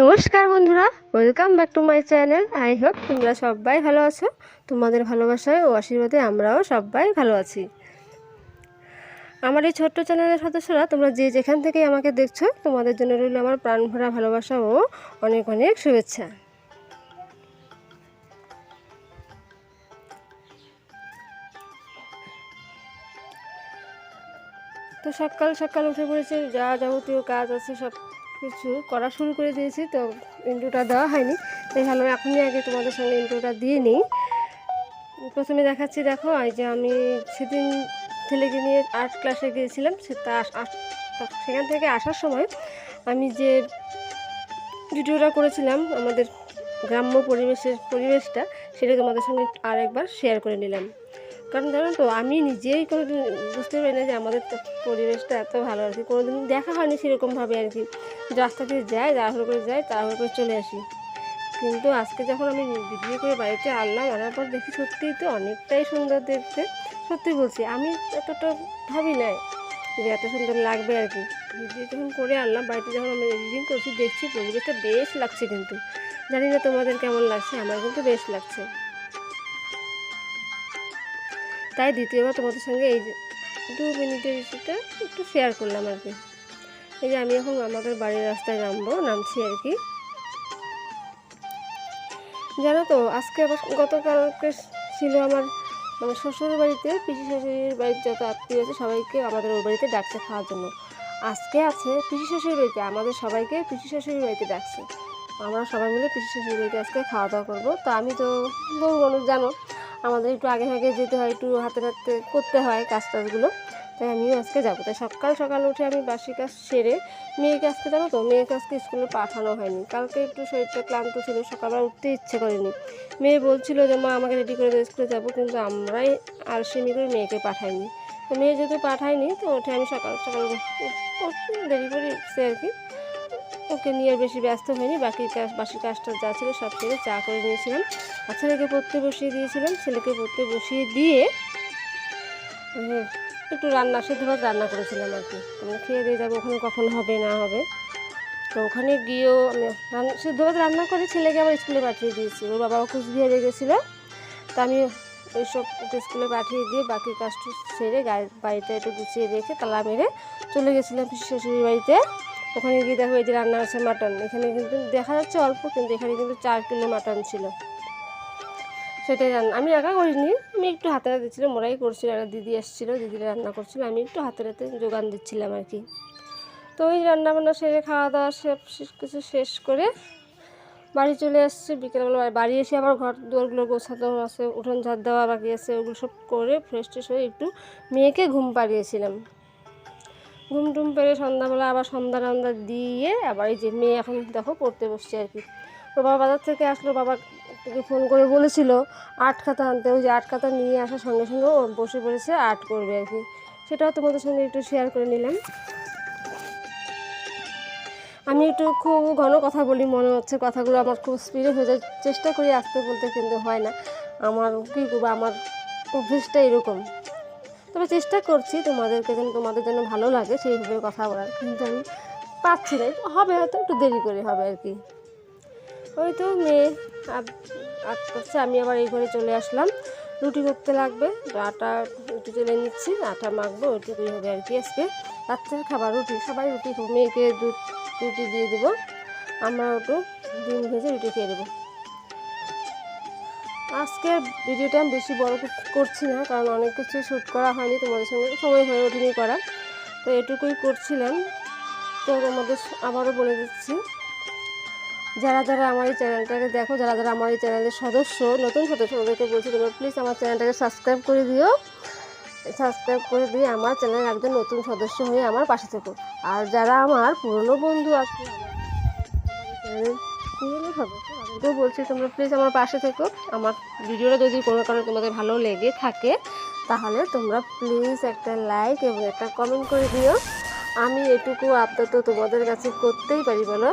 নমস্কার বন্ধুরা welcome back to my channel I hope তোমরা সবাই ভালো আছো। তোমাদের ভালোবাসায় ও আশীর্বাদে আমরাও সবাই ভালো আছি। আমার এই ছোট্ট চ্যানেলের সদস্যরা, তোমরা যে যেখান থেকে আমাকে দেখছ, তোমাদের জন্য রইল আমার প্রাণ ভরা ভালোবাসা ও অনেক অনেক শুভেচ্ছা। তো সকাল সকাল উঠে পড়েছে, যা যাবতীয় কাজ আছে সব কিছু করা শুরু করে দিয়েছি, তো ইন্ট্রোটা দেওয়া হয়নি। তাই ভালো, এখনই আগে তোমাদের সঙ্গে ইন্ট্রোটা দিয়ে নিই। প্রথমে দেখাচ্ছি, দেখো, এই যে আমি সেদিন ছেলেকে নিয়ে আর্ট ক্লাসে গিয়েছিলাম, সে তা সেখান থেকে আসার সময় আমি যে ভিডিওটা করেছিলাম, আমাদের গ্রাম্য পরিবেশের, পরিবেশটা, সেটা তোমাদের সঙ্গে আরেকবার শেয়ার করে নিলাম। কারণ জানো তো, আমি নিজেই কোনো বুঝতে পারি না যে আমাদের তো পরিবেশটা এত ভালো আর কি কোনোদিন দেখা হয়নি সেরকমভাবে আর কি। রাস্তা দিয়ে যাই, তাড়াহুড়ো করে যাই, তাড়াহুড়ো করে চলে আসি। কিন্তু আজকে যখন আমি ভিডিও করে বাড়িতে আনলাম, আনার পর দেখি সত্যিই তো অনেকটাই সুন্দর দেখতে। সত্যি বলছি, আমি এতটা ভাবি নাই যে এত সুন্দর লাগবে আর কি। ভিডিও যখন করে আনলাম, বাড়িতে যখন আমি এডিটিং করছি, দেখছি পরিবেশটা বেশ লাগছে কিন্তু। জানি না তোমাদের কেমন লাগছে আমার কিন্তু বেশ লাগছে। তাই দ্বিতীয়বার তোমাদের সঙ্গে এই যে দু মিনিটের রেসিপিটা একটু শেয়ার করলাম আর কি। এই যে আমি এখন আমাদের বাড়ির রাস্তায় নামবো, নামছি আর কি। জানো তো, আজকে আবার গতকালকে ছিল আমার মানে শ্বশুর বাড়িতে, পিসি শাশুড়ির বাড়ির যত আত্মীয় আছে সবাইকে আমাদের ওর বাড়িতে ডাকছে খাওয়ার জন্য। আজকে আছে পিসি শাশুড়ির বাড়িতে, আমাদের সবাইকে পিসি শাশুড়ির বাড়িতে ডাকছে। আমরা সবাই মিলে পিসি শাশুড়ির বাড়িতে আজকে খাওয়া দাওয়া করব। তো আমি তো বউ মানুষ জানো আমাদের একটু আগে আগে যেতে হয়, একটু হাতে হাতে করতে হয় কাজ টাজগুলো। তাই আমিও আজকে যাব। তাই সকাল সকাল উঠে আমি বাসি কাজ সেরে মেয়েকে আজকে জানো তো? মেয়েকে আজকে স্কুলে পাঠানো হয়নি। কালকে একটু শরীরটা ক্লান্ত ছিল, সকালবেলা উঠতে ইচ্ছে করেনি। মেয়ে বলছিল যে, মা, আমাকে রেডি করে স্কুলে যাব। কিন্তু আমরাই আলসেমি করে মেয়েকে পাঠাইনি। তো মেয়ে যেহেতু পাঠায়নি, তো উঠে আমি সকাল সকাল দেরি করে আর কি। ওকে নিয়ে আর বেশি ব্যস্ত হয়নি, বাকি কাজ বাসি কাজটা যা ছিল সব থেকে চা করে নিয়েছিলাম। আর ছেলেকে পড়তে বসিয়ে দিয়েছিলাম, ছেলেকে পড়তে বসিয়ে দিয়ে একটু রান্না, সেদ্ধ রান্না করেছিলাম আর কি। আমরা খেয়ে দিয়ে যাব, ওখানে কখন হবে, না হবে। তো ওখানে গিয়েও আমি রান্না সেদ্ধ ভাত রান্না করে ছেলেকে আবার স্কুলে পাঠিয়ে দিয়েছি। ওর বাবাও বাবা কুচবিহারে গেছিল। তা আমি ওইসব স্কুলে পাঠিয়ে দিয়ে বাকি কাজটা সেরে গায়ে বাড়িতে একটু গুছিয়ে রেখে তালা মেরে চলে গেছিলাম পিসি বাড়িতে। ওখানে গিয়ে দেখো এই যে রান্না আছে মাটন এখানে কিন্তু দেখা যাচ্ছে অল্প, কিন্তু এখানে কিন্তু চার কিলো মাটন ছিল। সেটাই রান্না আমি একা করিনি, আমি একটু হাতে হাতে দিচ্ছিলাম, ওরাই করছিল একটা দিদি এসেছিল, দিদিরা রান্না করছিল, আমি একটু হাতে হাতে যোগান দিচ্ছিলাম আর কি। তো ওই রান্না বান্না সেরে খাওয়া দাওয়া সব কিছু শেষ করে বাড়ি চলে আসছে বিকেলবেলা বাড়ি- বাড়ি এসে আবার ঘর দুয়ারগুলো গোছাতে আছে, উঠোন ঝাড় দেওয়া বাকি আছে, ওগুলো সব করে ফ্রেশ ট্রেশ হয়ে একটু মেয়েকে ঘুম পাড়িয়েছিলাম। ঘুম টুম পেরে সন্ধ্যাবেলা আবার সন্ধ্যা টন্ধা দিয়ে আবার এই যে মেয়ে এখন দেখো পড়তে বসছে আর কি। তো বাবা বাজার থেকে আসলো, বাবা ফোন করে বলেছিল আট খাতা আনতে। ওই যে আট খাতা নিয়ে আসার সঙ্গে সঙ্গে বসে পড়েছে আর্ট করবে আর কি। সেটাও তোমাদের সঙ্গে একটু শেয়ার করে নিলাম। আমি একটু খুব ঘন কথা বলি, মনে হচ্ছে কথাগুলো আমার খুব স্পিডে হয়ে যায় চেষ্টা করি, আসতে বলতে কিন্তু হয় না। আমার কী করব, আমার অভ্যেসটা এরকম। তবে চেষ্টা করছি তোমাদেরকে যেন তোমাদের জন্য ভালো লাগে সেইভাবে কথা বলার, কিন্তু আমি পাচ্ছি না। হবে হয়তো, একটু দেরি করে হবে আর কি। ওই তো মেয়ে আট করছে, আমি আবার এই ঘরে চলে আসলাম। রুটি করতে লাগবে আটা, রুটি চলে নিচ্ছি, আটা মাখবো, ওইটুকুই হবে আর কি আজকে। রাত্রের খাবার, রুটি, সবাই রুটি, মেয়েকে দুধ, রুটি দিয়ে দেবো। আমরা একটু ডিম ভেজে রুটি খেয়ে দেবো আজকে ভিডিওটা আমি বেশি বড় কর- করছি না, কারণ অনেক কিছু শ্যুট করা হয়নি, তোমাদের সঙ্গে সময় হয়ে ওঠেনি করা তো এটুকুই করছিলাম। তো তোমাদের আবারও বলে দিচ্ছি, যারা যারা আমার এই চ্যানেলটাকে দেখো, যারা যারা আমার এই চ্যানেলের সদস্য, নতুন সদস্য ওদেরকে বলছি তোমরা প্লিজ আমার চ্যানেলটাকে সাবস্ক্রাইব করে দিও। সাবস্ক্রাইব করে দিয়ে আমার চ্যানেলের একজন নতুন সদস্য হয়ে আমার পাশে থেকো। আর যারা আমার পুরনো বন্ধু আছে তাদেরকেও বলছি, তোমরা প্লিজ আমার পাশে থেকো। আমার ভিডিওটা যদি কোনো কারণে তোমাদের ভালো লেগে থাকে, তাহলে তোমরা প্লিজ একটা লাইক এবং একটা কমেন্ট করে দিও। আমি এটুকু আপাতত তোমাদের কাছে করতেই পারি, বলো?